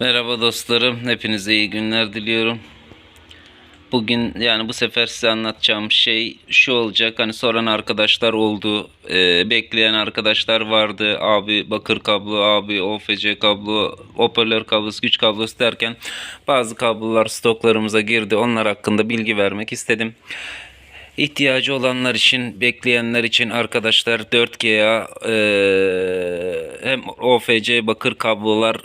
Merhaba dostlarım. Hepinize iyi günler diliyorum. Bugün yani bu sefer size anlatacağım şey şu olacak. Hani soran arkadaşlar oldu. Ee, bekleyen arkadaşlar vardı. Abi bakır kablo, abi OFC kablo, hoparlör kablosu, güç kablosu derken bazı kablolar stoklarımıza girdi. Onlar hakkında bilgi vermek istedim. İhtiyacı olanlar için, bekleyenler için arkadaşlar 4G'ya eee, hem OFC bakır kablolar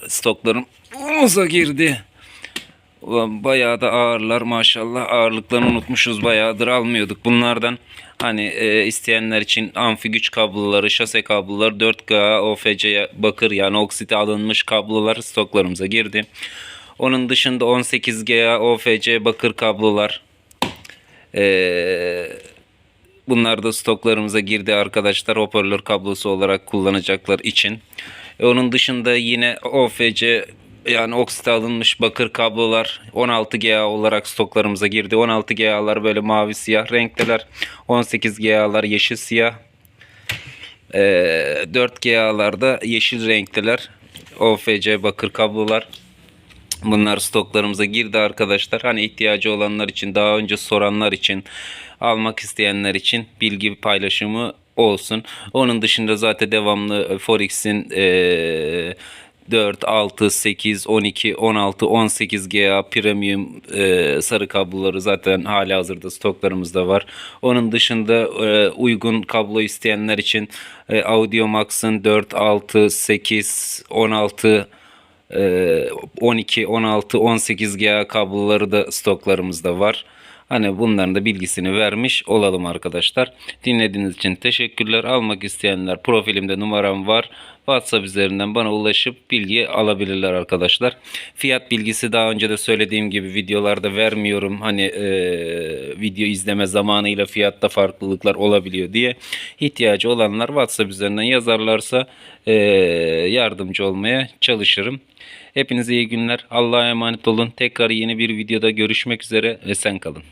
stoklarımıza girdi. Ulan bayağı da ağırlar maşallah ağırlıklarını unutmuşuz bayağıdır almıyorduk bunlardan. Hani e, isteyenler için amfi güç kabloları, şase kabloları 4K OFC bakır yani oksite alınmış kablolar stoklarımıza girdi. Onun dışında 18G OFC bakır kablolar ee, bunlar da stoklarımıza girdi arkadaşlar hoparlör kablosu olarak kullanacaklar için. E, onun dışında yine OFC yani oksite alınmış bakır kablolar 16GA olarak stoklarımıza girdi. 16GA'lar böyle mavi siyah renkteler. 18GA'lar yeşil siyah. E, 4GA'larda yeşil renkteler. OFC bakır kablolar. Bunlar stoklarımıza girdi arkadaşlar. Hani ihtiyacı olanlar için, daha önce soranlar için, almak isteyenler için bilgi paylaşımı olsun. Onun dışında zaten devamlı Forex'in eee 4, 6, 8, 12, 16, 18 GA premium eee, sarı kabloları zaten hala hazırda stoklarımızda var. Onun dışında eee, uygun kablo isteyenler için eee, Audiomax'ın 4, 6, 8, 16 ee, 12, 16, 18 GA kabloları da stoklarımızda var. Hani bunların da bilgisini vermiş olalım arkadaşlar. Dinlediğiniz için teşekkürler. Almak isteyenler profilimde numaram var. WhatsApp üzerinden bana ulaşıp bilgi alabilirler arkadaşlar. Fiyat bilgisi daha önce de söylediğim gibi videolarda vermiyorum. Hani eee, video izleme zamanıyla fiyatta farklılıklar olabiliyor diye. ihtiyacı olanlar WhatsApp üzerinden yazarlarsa eee, yardımcı olmaya çalışırım. Hepinize iyi günler. Allah'a emanet olun. Tekrar yeni bir videoda görüşmek üzere. Esen kalın.